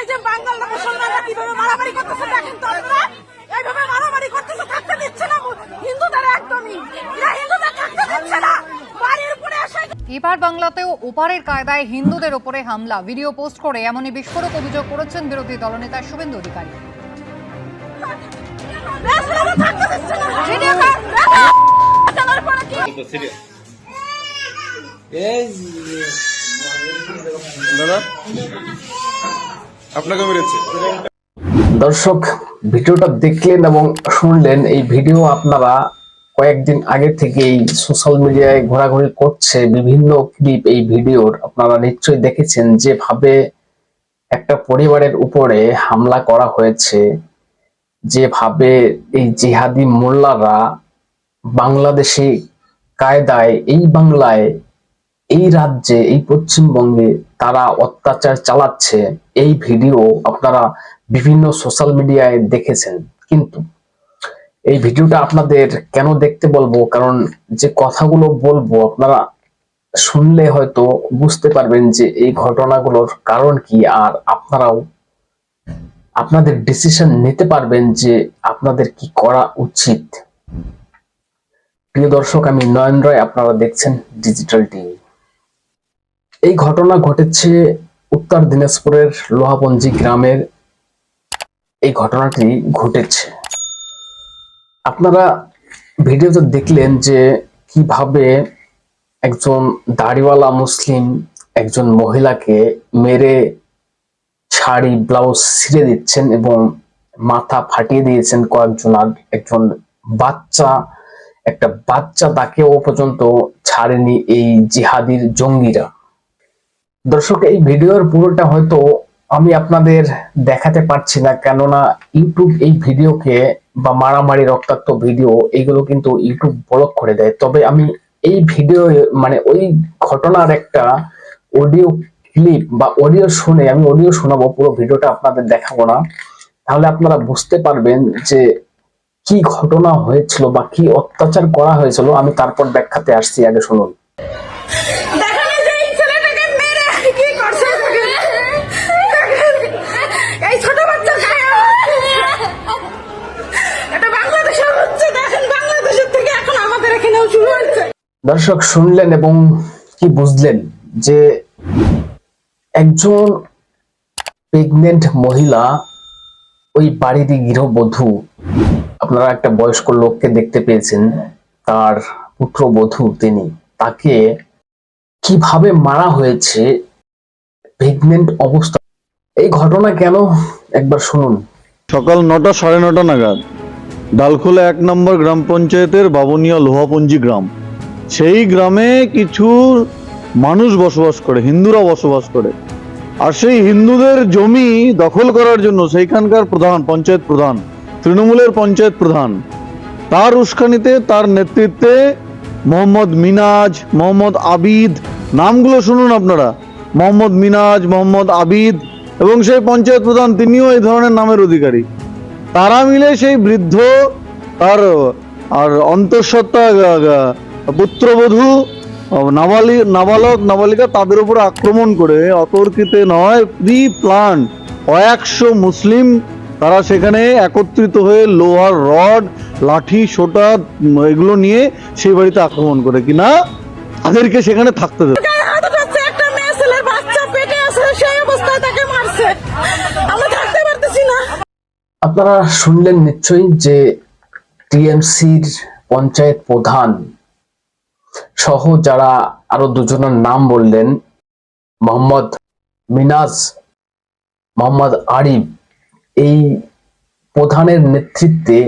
এই যে বাঙাল না মুসলমানরা কীভাবে মারামারি করতেছে দেখেন তো আপনারা? এইভাবে মারামারি করতেছে থাকতে দিচ্ছে না হিন্দুদের একদমই। এরা হিন্দুদের থাকতে দিচ্ছে না। এবার বাংলাতেও ওপারের কায়দায় হিন্দুদের ওপরে হামলা। ভিডিও পোস্ট করে এমনই বিস্ফোরক অভিযোগ করেছেন বিরোধী দলনেতা শুভেন্দু অধিকারী। দাদা? আপনাকে মেরেছে দর্শক, ভিডিওটা দেখলেন এবং শুনলেন, এই ভিডিও আপনারা কয়েকদিন আগে থেকেই সোশ্যাল মিডিয়ায় ঘোরাঘুরি করছে, বিভিন্ন ক্লিপ এই ভিডিওর আপনারা নিশ্চয়ই দেখেছেন, যেভাবে একটা পরিবারের উপরে হামলা করা হয়েছে, যেভাবে এই জিহাদি মোল্লারা বাংলাদেশি কায়দায়, এই বাংলায় এই রাজ্যে, এই পশ্চিমবঙ্গে তারা অত্যাচার চালাচ্ছে, এই ভিডিও আপনারা বিভিন্ন সোশ্যাল মিডিয়ায় দেখেছেন। কিন্তু এই ভিডিওটা আপনাদের কেন দেখতে বলব? কারণ যে কথাগুলো বলব আপনারা শুনলে হয়তো বুঝতে পারবেন যে এই ঘটনাগুলোর কারণ কি, আর আপনারাও আপনাদের ডিসিশন নিতে পারবেন যে আপনাদের কি করা উচিত। প্রিয় দর্শক, আমি নয়ন রায়, আপনারা দেখছেন ডিজিটাল টিভি এই ঘটনা ঘটেছে উত্তর দিনাজপুরের লোহাপঞ্জি গ্রামের। এই ঘটনাটি ঘটেছে। আপনারা ভিডিওতে দেখলেন যে কীভাবে একজন দাড়িওয়ালা মুসলিম একজন মহিলাকে মেরে শাড়ি, ব্লাউজ ছিঁড়ে দিচ্ছেন এবং মাথা ফাটিয়ে দিয়েছেন কয়েকজন আর একজন বাচ্চা, একটা বাচ্চা তাকেও পর্যন্ত ছাড়েনি এই জিহাদির জঙ্গিরা। দর্শক, এই ভিডিওর পুরোটা হয়তো আমি আপনাদের দেখাতে পারছি না, কেননা ইউটিউব এই ভিডিওকে বা মারামারি, রক্তাক্ত ভিডিও এইগুলো কিন্তু ইউটিউব ব্লক করে দেয়। তবে আমি এই ভিডিও মানে ওই ঘটনার একটা অডিও ক্লিপ বা অডিও শুনে আমি অডিও শোনাবো, পুরো ভিডিওটা আপনাদের দেখাবো না। তাহলে আপনারা বুঝতে পারবেন যে কি ঘটনা হয়েছিল বা কি অত্যাচার করা হয়েছিল। আমি তারপর ব্যাখ্যাতে আসছি, আগে শুনুন দেখেন এই যে এই ছেলেটাকে মেরে কি করছে দেখেন। দেখেন, এই ছোট বাচ্চা গায়ে এটা বাংলাদেশে হচ্ছে দেখেন বাংলাদেশের থেকে এখন আমাদের এখানেও শুরু হচ্ছে দর্শক শুনলেন এবং কি বুঝলেন যে একজন প্রেগনেন্ট মহিলা ওই বাড়িরই গৃহবধূ, আপনারা একটা বয়স্ক লোককে দেখতে পেয়েছেন, তার পুত্রবধূ তিনি, তাকে কীভাবে মারা হয়েছে প্রেগনেন্ট অবস্থা। এই ঘটনা কেন? একবার শুনুন। সকাল নটা সাড়ে নটা নাগাদ, ডালখোলা এক নম্বর গ্রাম পঞ্চায়েতের বাবনিয়া লোহাপঞ্জি গ্রাম। সেই গ্রামে কিছু মানুষ বসবাস করে, হিন্দুরা বসবাস করে। আর সেই হিন্দুদের জমি দখল করার জন্য সেইখানকার প্রধান, পঞ্চায়েত প্রধান, তৃণমূলের পঞ্চায়েত প্রধান, তার উস্কানিতে, তার নেতৃত্বে মোহাম্মদ মিনাজ, মোহাম্মদ আবিদ, নামগুলো শুনুন আপনারা। মোহাম্মদ মিনাজ, মোহাম্মদ আবিদ এবং সেই পঞ্চায়েত প্রধান, তিনিও এই ধরনের নামের অধিকারী। তারা মিলে সেই বৃদ্ধ, তার, আর অন্তঃসত্ত্বা পুত্রবধূ নাবালি নাবালক নাবালিকা তাদের উপর আক্রমণ করে অতর্কিতে নয়। প্রি প্লান কয়েকশো মুসলিম তারা সেখানে একত্রিত হয়ে লোহার রড লাঠি সোটা এগুলো নিয়ে সেই বাড়িতে আক্রমণ করে কিনা তাদেরকে সেখানে থাকতে দেবে। গায়ে হাত উঠাচ্ছে একটা মেয়ে ছেলের বাচ্চা পেটে আছে সেই অবস্থায় তাকে মারছে। আমরা থাকতে পারতেছি না। আপনারা শুনলেন নিশ্চয়ই যে টিএমসির পঞ্চায়েত প্রধান সহ যারা আরও দুজনের নাম বললেন, মোহাম্মদ মিনাজ, মোহাম্মদ আরিফ, এই প্রধানের নেতৃত্বে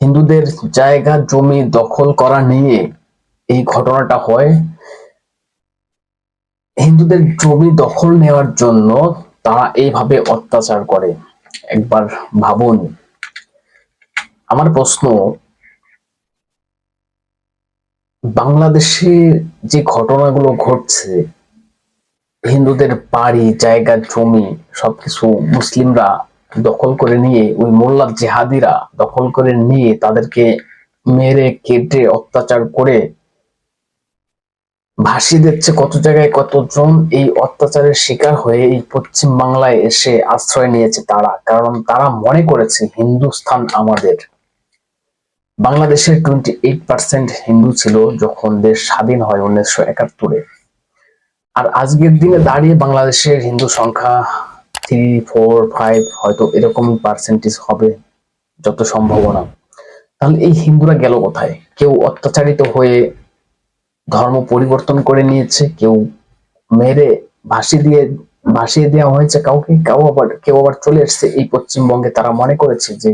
হিন্দুদের জায়গা জমি দখল করা নিয়ে এই ঘটনাটা হয়। হিন্দুদের জমি দখল নেওয়ার জন্য তারা এইভাবে অত্যাচার করে। একবার ভাবুন, আমার প্রশ্ন বাংলাদেশে যে ঘটনাগুলো ঘটছে, হিন্দুদের বাড়ি, জায়গা, জমি, সবকিছু মুসলিমরা দখল করে নিয়ে, ওই মোল্লা জেহাদিরা দখল করে নিয়ে তাদেরকে মেরে, কেটে, অত্যাচার করে ভাসিয়ে দিচ্ছে কত জায়গায় কতজন। এই অত্যাচারের শিকার হয়ে এই পশ্চিম বাংলায় এসে আশ্রয় নিয়েছে তারা। কারণ তারা মনে করেছে, হিন্দুস্থান আমাদের। বাংলাদেশের টোয়েন্টি এইট পার্সেন্ট হিন্দু ছিল যখন দেশ স্বাধীন হয় উনিশশো একাত্তরে। আর আজকের দিনে দাঁড়িয়ে বাংলাদেশের হিন্দু সংখ্যা থ্রি ফোর ফাইভ হয়তো এরকম পার্সেন্টেজ হবে যত সম্ভাবনা তাহলে এই হিন্দুরা গেল কোথায়? কেউ অত্যাচারিত হয়ে ধর্ম পরিবর্তন করে নিয়েছে, কেউ মেরে ভাসিয়ে দিয়ে, ভাসিয়ে দেওয়া হয়েছে কাউকে, কেউ আবার কেউ আবার চলে এসছে। এই পশ্চিমবঙ্গে তারা মনে করেছে যে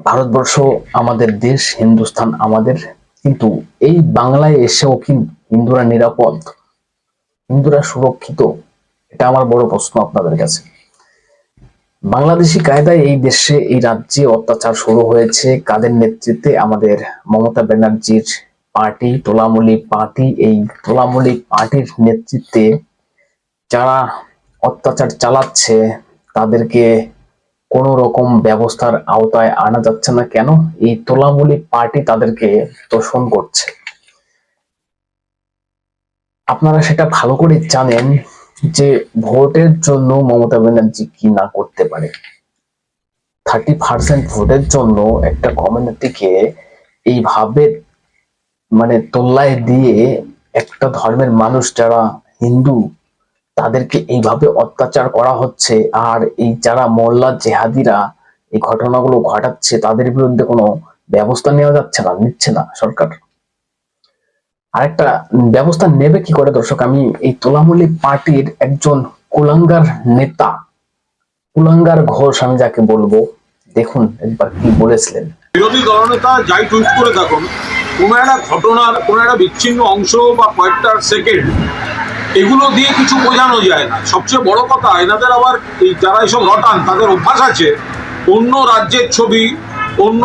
ভারতবর্ষ, আমাদের দেশ, হিন্দুস্থান, আমাদের, কিন্তু এই বাংলায় এসেও কি হিন্দুরা নিরাপদ? হিন্দুরা সুরক্ষিত? এটা আমার বড় প্রশ্ন আপনাদের কাছে। বাংলাদেশি কায়দায় এই দেশে, এই রাজ্যে অত্যাচার শুরু হয়েছে। কাদের নেতৃত্বে? আমাদের মমতা ব্যানার্জির পার্টি তোলামূলী পার্টি। এই তোলামূলী পার্টির নেতৃত্বে যারা অত্যাচার চালাচ্ছে, তাদেরকে কোন রকম ব্যবস্থার আওতায় আনা যাচ্ছে না কেন? এই তোলামূলী পার্টি তাদেরকে তোষণ করছে। আপনারা সেটা ভালো করে জানেন যে ভোটের জন্য মমতা ব্যানার্জি কি না করতে পারে। থার্টি পার্সেন্ট ভোটের জন্য একটা কমিউনিটিকে এইভাবে মানে তোল্লায় দিয়ে একটা ধর্মের মানুষ যারা হিন্দু তাদেরকে এইভাবে অত্যাচার করা হচ্ছে, আর এই যারা মোল্লা জেহাদিরা এই ঘটনাগুলো ঘটাচ্ছে, তাদের বিরুদ্ধে কোনো ব্যবস্থা নেওয়া যাচ্ছে না, নিচ্ছে না সরকার। আরেকটা ব্যবস্থা নেবে কি করে দর্শক? আমি এই তোলামূলী পার্টির একজন কুলাঙ্গার নেতা, কুলাঙ্গার ঘোষ আমি যাকে বলব, দেখুন একবার কি বলেছিলেন। বিরোধী দলনেতা যাই টুইট করে থাকুন কোনো একটা ঘটনার, কোনো একটা বিচ্ছিন্ন অংশ বা কয়েকটা সেকেন্ড এগুলো দিয়ে কিছু বোঝানো যায় না। সবচেয়ে বড় কথা, এনাদের আবার এই যারা এসব রটান তাদের অভ্যাস আছে অন্য রাজ্যের ছবি, অন্য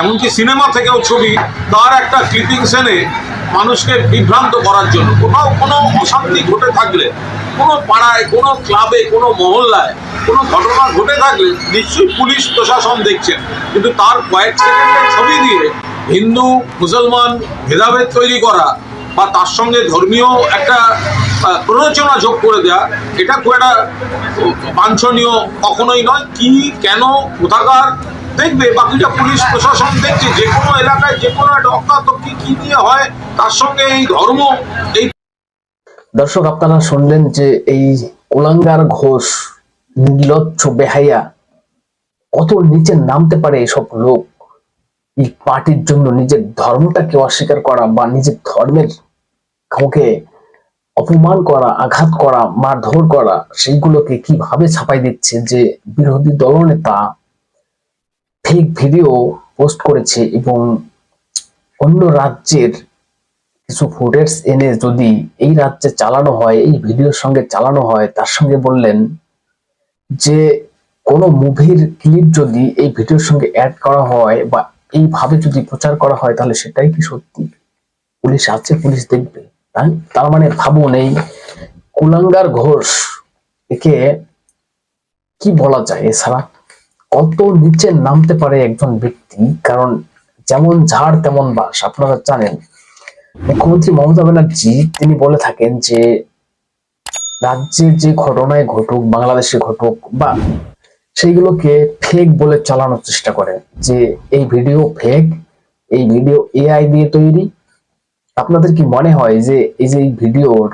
এমনকি সিনেমা থেকেও ছবি, তার একটা ক্লিপিংস এনে মানুষকে বিভ্রান্ত করার জন্য। কোথাও কোনো অশান্তি ঘটে থাকলে, কোনো পাড়ায়, কোনো ক্লাবে, কোনো মহল্লায়, কোনো ঘটনা ঘটে থাকলে নিশ্চয়ই পুলিশ, প্রশাসন দেখছেন কিন্তু তার কয়েক সেকেন্ডের ছবি দিয়ে হিন্দু, মুসলমান, ভেদাভেদ তৈরি করা বা তার সঙ্গে ধর্মীয় একটা প্ররোচনা যোগ করে দেয়া, এটা খুব একটা বাঞ্ছনীয় কখনোই নয়। কি, কেন, কোথাকার, দেখবে বাকিটা পুলিশ প্রশাসন দেখছে, যে কোনো এলাকায় যে কোনো একটা অকাতকি কি নিয়ে হয়, তার সঙ্গে এই ধর্ম, এই দর্শক, আপনারা শুনলেন যে এই কুলাঙ্গার ঘোষ, নির্লজ্জ বেহাইয়া কত নিচে নামতে পারে এসব লোক? এই পার্টির জন্য নিজের ধর্মটাকে অস্বীকার করা বা নিজের ধর্মের কাউকে অপমান করা, আঘাত করা, মারধর করা, সেইগুলোকে কীভাবে ছাপাই দিচ্ছে যে বিরোধী দলনেতা ফেক ভিডিও পোস্ট করেছে এবং অন্য রাজ্যের কিছু ফুটেজ এনে যদি এই রাজ্যে চালানো হয়, এই ভিডিওর সঙ্গে চালানো হয়, তার সঙ্গে বললেন যে কোনো মুভির ক্লিপ যদি এই ভিডিওর সঙ্গে অ্যাড করা হয় বা এইভাবে যদি প্রচার করা হয়, তাহলে সেটাই কি সত্যি? পুলিশ আছে, পুলিশ দেখবে তাই- তার মানে ভাবুন, এই কুলাঙ্গার ঘোষ, একে কি বলা যায় এছাড়া? কত নিচে নামতে পারে একজন ব্যক্তি? কারণ যেমন ঝাড়, তেমন বাস। আপনারা জানেন, মুখ্যমন্ত্রী মমতা ব্যানার্জি, তিনি বলে থাকেন যে, রাজ্যে যে ঘটনায় ঘটুক, বাংলাদেশে ঘটুক, বা সেইগুলোকে ফেক বলে চালানোর চেষ্টা করে যে এই ভিডিও ফেক এই ভিডিও এআই দিয়ে তৈরি। আপনাদের কি মনে হয় যে এই যে এই ভিডিওর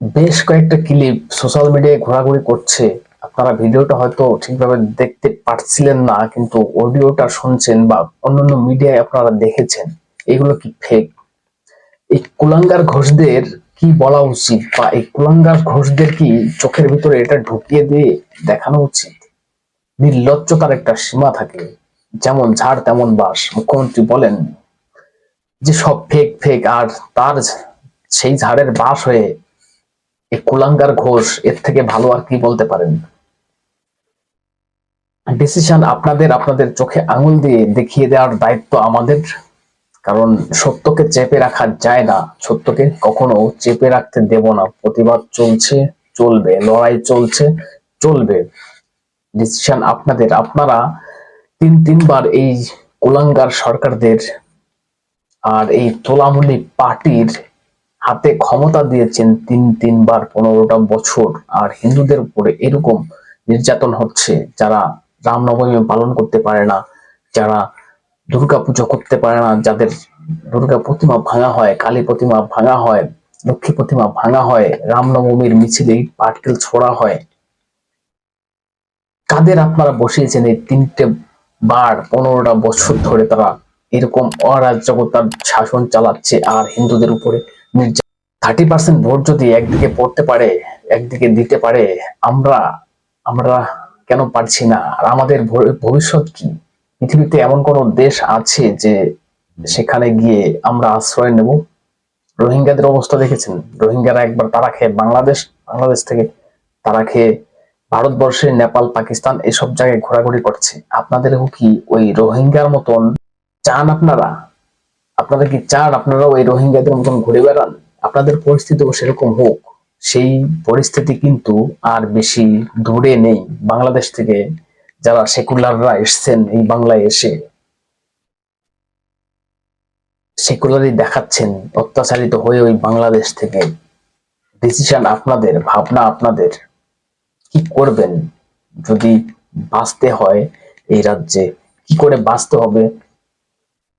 বেশ কয়েকটা ক্লিপ সোশ্যাল মিডিয়ায় ঘোরাঘুরি করছে? আপনারা ভিডিওটা হয়তো ঠিকভাবে দেখতে পারছিলেন না, কিন্তু অডিওটা শুনছেন বা অন্যান্য মিডিয়ায় আপনারা দেখেছেন। এগুলো কি ফেক এই কুলাঙ্গার ঘোষদের কি বলা উচিত বা এই কুলাঙ্গার ঘোষদের কি চোখের ভিতরে এটা ঢুকিয়ে দিয়ে দেখানো উচিত? নির্লজ্জতার একটা সীমা থাকে। যেমন ঝাড়, তেমন বাস। মুখ্যমন্ত্রী বলেন, যে সব ফেক ফেক আর তার সেই ঝাড়ের বাস হয়ে এই কুলাঙ্গার ঘোষ, এর থেকে ভালো আর কি বলতে পারেন? ডিসিশন আপনাদের আপনাদের চোখে আঙুল দিয়ে দেখিয়ে দেওয়ার দায়িত্ব আমাদের। কারণ সত্যকে চেপে রাখা যায় না। সত্যকে কখনো চেপে রাখতে দেব না। প্রতিবাদ চলছে, চলবে, লড়াই চলছে, চলবে। ডিসিশন আপনাদের, আপনারা তিন, তিনবার এই কুলাঙ্গার সরকারদের আর এই তোলামুলি পার্টির হাতে ক্ষমতা দিয়েছেন তিন, তিনবার পনেরোটা বছর। আর হিন্দুদের উপরে এরকম নির্যাতন হচ্ছে, যারা রামনবমী পালন করতে পারে না, যারা দুর্গা পুজো করতে পারে না, যাদের দুর্গা প্রতিমা ভাঙা হয়, কালী প্রতিমা ভাঙা হয়, লক্ষ্মী প্রতিমা ভাঙা হয় রামনবমীর মিছিলে ইট পাটকেল ছোড়া হয়। কাদের আপনারা বসিয়েছেন এই তিনটে বার, পনেরোটা বছর ধরে তারা এরকম অরাজকতার শাসন চালাচ্ছে আর হিন্দুদের উপরে থার্টি পার্সেন্ট ভোট যদি একদিকে পড়তে পারে, একদিকে দিতে পারে, আমরা আমরা কেন পারছি না? আর আমাদের ভবিষ্যৎ কি? পৃথিবীতে এমন কোন দেশ আছে যে সেখানে গিয়ে আমরা আশ্রয় নেব? রোহিঙ্গাদের অবস্থা দেখেছেন? রোহিঙ্গারা একবার তারা খেয়ে বাংলাদেশ বাংলাদেশ থেকে তারা খেয়ে ভারতবর্ষে নেপাল, পাকিস্তান এসব জায়গায় ঘোরাঘুরি করছে। আপনাদেরও কি ওই রোহিঙ্গার মতন চান আপনারা? আপনারা কি চান আপনারা ওই রোহিঙ্গাদের মতন ঘুরে বেড়ান? আপনাদের পরিস্থিতিও সেরকম হোক, সেই পরিস্থিতি কিন্তু আর বেশি দূরে নেই বাংলাদেশ থেকে যারা সেকুলাররা এসছেন এই বাংলায় এসে। সেকুলারই দেখাচ্ছেন, অত্যাচারিত হয়ে ওই বাংলাদেশ থেকে। ডিসিশন আপনাদের, ভাবনা আপনাদের। কি করবেন? যদি বাঁচতে হয় এই রাজ্যে, কি করে বাঁচতে হবে?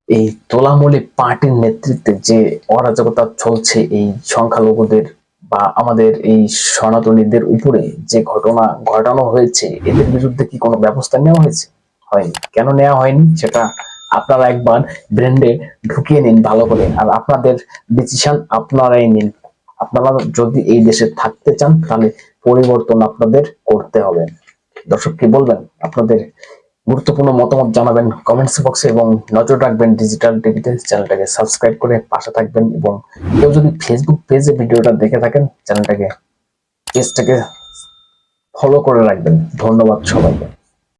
এই তোলামূলী পার্টির নেতৃত্বে যে অরাজকতা চলছে এই সংখ্যালঘুদের বা আমাদের এই সনাতনীদের উপরে যে ঘটনা ঘটানো হয়েছে, এদের বিরুদ্ধে কি কোনো ব্যবস্থা নেওয়া হয়েছে? হয়নি। কেন নেওয়া হয়নি? সেটা আপনারা একবার ব্রেন্ডে ঢুকিয়ে নিন ভালো করে। আর আপনাদের ডিসিশন আপনারাই নিন। আপনারা যদি এই দেশে থাকতে চান, তাহলে পরিবর্তন আপনাদের করতে হবে। দর্শক, কি বলবেন? আপনাদের গুরুত্বপূর্ণ মতামত জানাবেন কমেন্টস বক্সে এবং নজর রাখবেন ডিজিটাল টিভিতে চ্যানেলটাকে সাবস্ক্রাইব করে পাশে থাকবেন এবং কেউ যদি ফেসবুক পেজে ভিডিওটা দেখে থাকেন, চ্যানেলটাকে পেজটাকে ফলো করে রাখবেন। ধন্যবাদ সবাইকে।